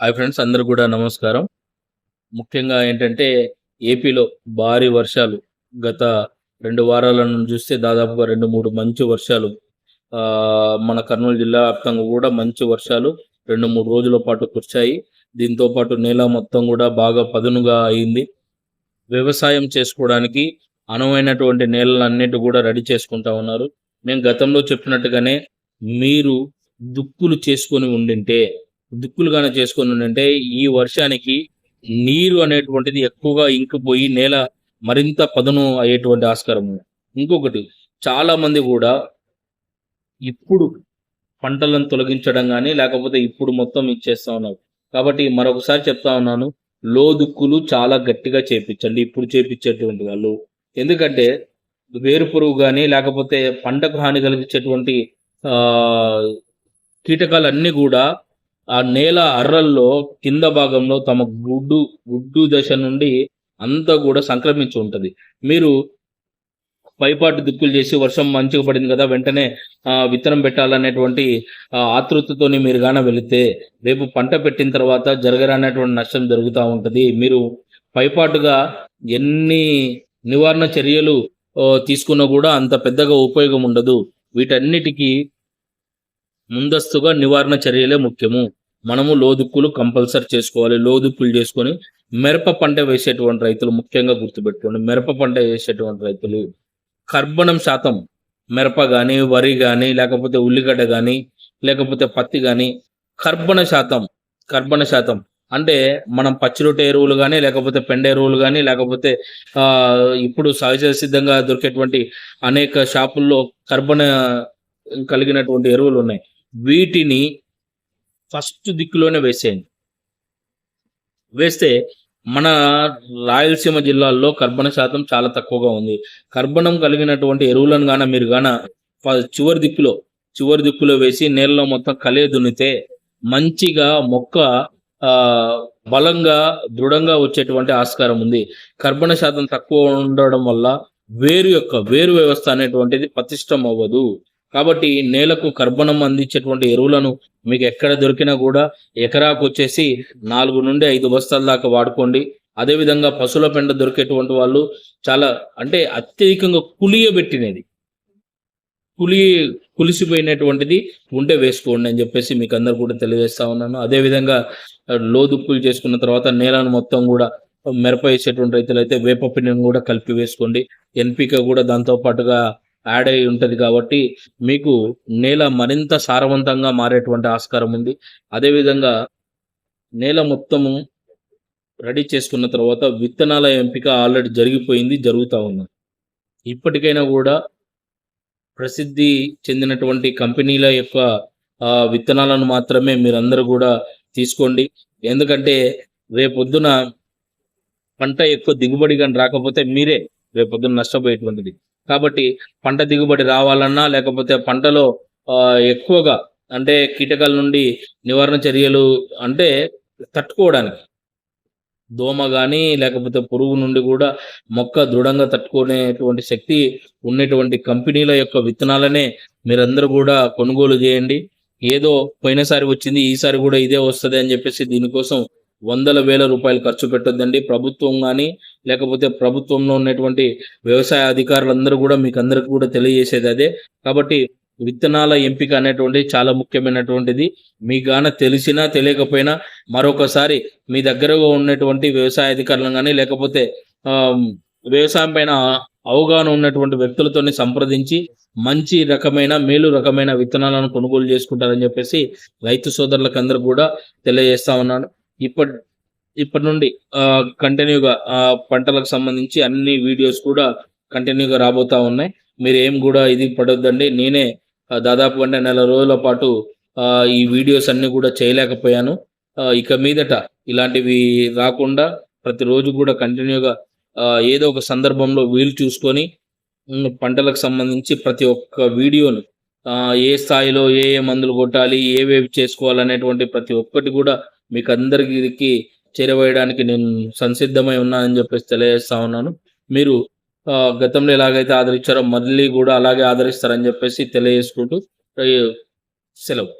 Hi friends అందరు కూడా నమస్కారం. ముఖ్యంగా ఏంటంటే ఏపీలో భారీ వర్షాలు గత రెండు వారాల చూస్తే దాదాపుగా రెండు మూడు మంచి వర్షాలు. మన కర్నూలు జిల్లా వ్యాప్తంగా కూడా మంచి వర్షాలు రెండు మూడు రోజుల పాటు కురిశాయి. దీంతో పాటు నేల మొత్తం కూడా బాగా పదునుగా అయింది. వ్యవసాయం చేసుకోవడానికి అనువైనటువంటి నేలలన్నిటి కూడా రెడీ చేసుకుంటా ఉన్నారు. మేము గతంలో చెప్పినట్టుగానే మీరు దుక్కులు చేసుకొని ఉండింటే దిక్కులుగానే చేసుకుని అంటే ఈ వర్షానికి నీరు అనేటువంటిది ఎక్కువగా ఇంకిపోయి నేల మరింత పదును అయ్యేటువంటి ఆస్కారం ఇంకొకటి చాలా మంది కూడా ఇప్పుడు పంటలను తొలగించడం కానీ లేకపోతే ఇప్పుడు మొత్తం ఇచ్చేస్తా ఉన్నారు. కాబట్టి మరొకసారి చెప్తా ఉన్నాను లో దుక్కులు చాలా గట్టిగా చేపించండి. ఇప్పుడు చేపించేటువంటి వాళ్ళు. ఎందుకంటే వేరు పురుగు కానీ లేకపోతే పంటకు హాని కలిగించేటువంటి కీటకాలు కీటకాలన్నీ కూడా ఆ నేల అర్రల్లో కింద భాగంలో తమ గుడ్డు గుడ్డు దశ నుండి అంతా కూడా సంక్రమించి ఉంటుంది. మీరు పైపాటు దిక్కులు చేసి వర్షం మంచిగా పడింది కదా వెంటనే విత్తనం పెట్టాలనేటువంటి ఆతృతతోని మీరు గాన వెళితే రేపు పంట పెట్టిన తర్వాత జరగరానటువంటి నష్టం జరుగుతూ ఉంటుంది. మీరు పైపాటుగా ఎన్ని నివారణ చర్యలు తీసుకున్నా కూడా అంత పెద్దగా ఉపయోగం ఉండదు. వీటన్నిటికీ ముందస్తుగా నివారణ చర్యలే ముఖ్యము. మనము లోదుక్కులు కంపల్సరీ చేసుకోవాలి. లోదుక్కులు చేసుకొని మిరప పంట వేసేటువంటి రైతులు ముఖ్యంగా గుర్తుపెట్టుకోండి. మిరప పంట వేసేటువంటి రైతులు కర్బనం శాతం మిరప కానీ వరి కానీ లేకపోతే ఉల్లిగడ్డ కానీ లేకపోతే పత్తి కానీ కర్బన శాతం కర్బన శాతం అంటే మనం పచ్చిరొట్టె ఎరువులు కానీ లేకపోతే పెండ ఎరువులు కానీ లేకపోతే ఇప్పుడు సహజ సిద్ధంగా దొరికేటువంటి అనేక షాపుల్లో కర్బన కలిగినటువంటి ఎరువులు ఉన్నాయి. వీటిని ఫస్ట్ దిక్కులోనే వేసేయండి. వేస్తే మన రాయలసీమ జిల్లాల్లో కర్బన శాతం చాలా తక్కువగా ఉంది. కర్బనం కలిగినటువంటి ఎరువులను గాన మీరు గాన చివరి దిక్కులో చివరి దిక్కులో వేసి నేలలో మొత్తం కలే దున్నితే మంచిగా మొక్క బలంగా దృఢంగా వచ్చేటువంటి ఆస్కారం ఉంది. కర్బన శాతం తక్కువ ఉండడం వల్ల వేరు యొక్క వేరు వ్యవస్థ అనేటువంటిది పతిష్టం అవ్వదు. కాబట్టి నేలకు కర్బనం అందించేటువంటి ఎరువులను మీకు ఎక్కడ దొరికినా కూడా ఎకరాకు వచ్చేసి నాలుగు నుండి ఐదు బస్తాల దాకా వాడుకోండి. అదేవిధంగా పశువుల పెండ దొరికేటువంటి వాళ్ళు చాలా అంటే అత్యధికంగా కులియబెట్టినది. కులి కులిసిపోయినటువంటిది ఉంటే వేసుకోండి అని చెప్పేసి మీకు అందరు కూడా తెలియజేస్తా ఉన్నాను. అదేవిధంగా ఆ, లోదుక్కులు చేసుకున్న తర్వాత నేలను మొత్తం కూడా మిరప వేసేటువంటి రైతులు అయితే వేప పిండిని కూడా కలిపి వేసుకోండి. ఎన్పిక కూడా దాంతో పాటుగా యాడ్ అయి ఉంటుంది కాబట్టి మీకు నేల మరింత సారవంతంగా మారేటువంటి ఆస్కారం ఉంది. అదేవిధంగా నేల మొత్తము రెడీ చేసుకున్న తర్వాత విత్తనాల ఎంపిక ఆల్రెడీ జరిగిపోయింది జరుగుతూ ఉంది. ఇప్పటికైనా కూడా ప్రసిద్ధి చెందినటువంటి కంపెనీల యొక్క విత్తనాలను మాత్రమే మీరందరూ కూడా తీసుకోండి. ఎందుకంటే రేపొద్దున పంట ఎక్కువ దిగుబడి కానీ రాకపోతే మీరే రేపొద్దున నష్టపోయేటువంటిది. కాబట్టి పంట దిగుబడి రావాలన్నా లేకపోతే పంటలో ఎక్కువగా అంటే కీటకాల నుండి నివారణ చర్యలు అంటే తట్టుకోవడానికి. దోమ కానీ లేకపోతే పురుగు నుండి కూడా మొక్క దృఢంగా తట్టుకునేటువంటి శక్తి ఉన్నటువంటి కంపెనీల యొక్క విత్తనాలనే మీరందరూ కూడా కొనుగోలు చేయండి. ఏదో పోయినసారి వచ్చింది ఈసారి కూడా ఇదే వస్తుంది అని చెప్పేసి దీనికోసం వందల వేల రూపాయలు ఖర్చు పెట్టొద్దండి. ప్రభుత్వం కానీ లేకపోతే ప్రభుత్వంలో ఉన్నటువంటి వ్యవసాయ అధికారులందరూ కూడా మీకు అందరికి కూడా తెలియజేసేది అదే. కాబట్టి విత్తనాల ఎంపిక అనేటువంటిది చాలా ముఖ్యమైనటువంటిది. మీకు గాన తెలిసినా తెలియకపోయినా మరొకసారి మీ దగ్గరగా ఉన్నటువంటి వ్యవసాయ అధికారులను కానీ లేకపోతే వ్యవసాయం పైన అవగాహన ఉన్నటువంటి వ్యక్తులతోని సంప్రదించి మంచి రకమైన మేలు రకమైన విత్తనాలను కొనుగోలు చేసుకుంటారని చెప్పేసి రైతు సోదరులకు అందరూ కూడా తెలియజేస్తా ఉన్నాను. ఇప్పటి ఇప్పటి నుండి కంటిన్యూగా పంటలకు సంబంధించి అన్ని వీడియోస్ కూడా కంటిన్యూగా రాబోతా ఉన్నాయి. మీరు ఏం కూడా ఇది పడొద్దండి. నేనే దాదాపు అంటే నెల రోజుల పాటు ఈ వీడియోస్ అన్ని కూడా చేయలేకపోయాను. ఇక మీదట ఇలాంటివి రాకుండా ప్రతిరోజు కూడా కంటిన్యూగా ఏదో ఒక సందర్భంలో వీలు చూసుకొని పంటలకు సంబంధించి ప్రతి ఒక్క వీడియోను ఏ స్థాయిలో ఏ ఏ మందులు కొట్టాలి ఏవేవి చేసుకోవాలనేటువంటి ప్రతి ఒక్కటి కూడా మీకు అందరికీ చేరవేయడానికి నేను సంసిద్ధమై ఉన్నానని చెప్పేసి తెలియజేస్తా ఉన్నాను. మీరు గతంలో ఎలాగైతే ఆదరించారో మళ్ళీ కూడా అలాగే ఆదరిస్తారని చెప్పేసి తెలియజేసుకుంటూ సెలవు.